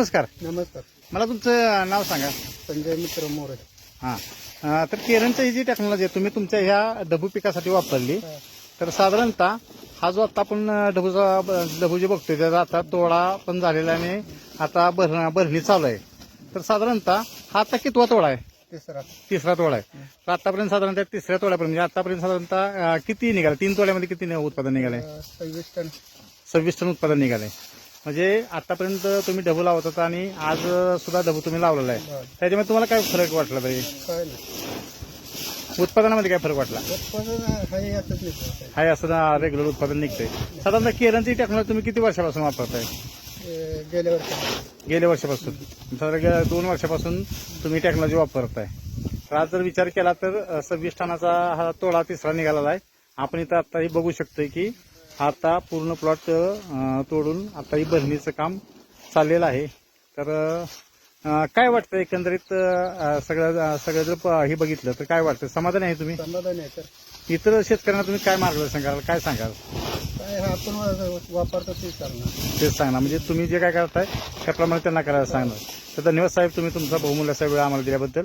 नमस्कार. नमस्कार. मला तुमचं नाव सांगा. संजय मित्र मोरे. हां. अं, तर केरनचं ही जी टेक्नॉलॉजी आहे तुम्ही तुमच्या ह्या डबू पिकासाठी वापरली. तर साधारणतः हा जो आता आपण डबूचा डबू जे बघतोय त्याचा आता तोडा पण झालेला आहे आणि आता भर भरणी चालू आहे. तर साधारणतः हा आता कितवा तोडा आहे? तिसरा. तिसरा तोडा आहे. तर आतापर्यंत साधारणतः तिसऱ्या तोड्यापर्यंत म्हणजे आतापर्यंत साधारणतः अं, किती निघाले? तीन तोड्यामध्ये किती नि- उत्पादन निघाले? अं, सव्वीस टन. सव्वीस टन उत्पादन निघाले. म्हणजे आतापर्यंत तुम्ही डबू लावत होता आणि आज सुद्धा डबू तुम्ही लावलेला आहे. त्याच्यामध्ये तुम्हाला काय फरक वाटला तरी? उत्पादनामध्ये काय फरक वाटला? हाय असं रेग्युलर उत्पादन निघतंय. साधारणतः केरनची टेक्नॉलॉजी तुम्ही किती वर्षापासून वापरताय? गेल्या वर्षी गेल्या वर्षापासून. साधारण दोन वर्षापासून तुम्ही टेक्नॉलॉजी वापरताय. तर आज जर विचार केला तर सव्वीस टनाचा हा तोडा तिसरा निघालेला आहे. आपण इथं आताही बघू शकतोय की आता पूर्ण प्लॉट तोडून आता ही भरणीचं काम चाललेलं आहे. तर काय वाटतं एकंदरीत अं, सगळं जर हे बघितलं तर काय वाटतं? समाधान आहे तुम्ही? समाधान आहे तर इतर शेतकऱ्यांना तुम्ही काय मार्गदर्शन कराल काय सांगाल? काय आपण वापरतो तेच करणार तेच सांगणार. म्हणजे तुम्ही जे काय करताय त्याप्रमाणे त्यांना करायला सांगणार. तर धन्यवाद साहेब तुम्ही तुमचा बहुमूल्य असा वेळ आम्हाला दिल्याबद्दल.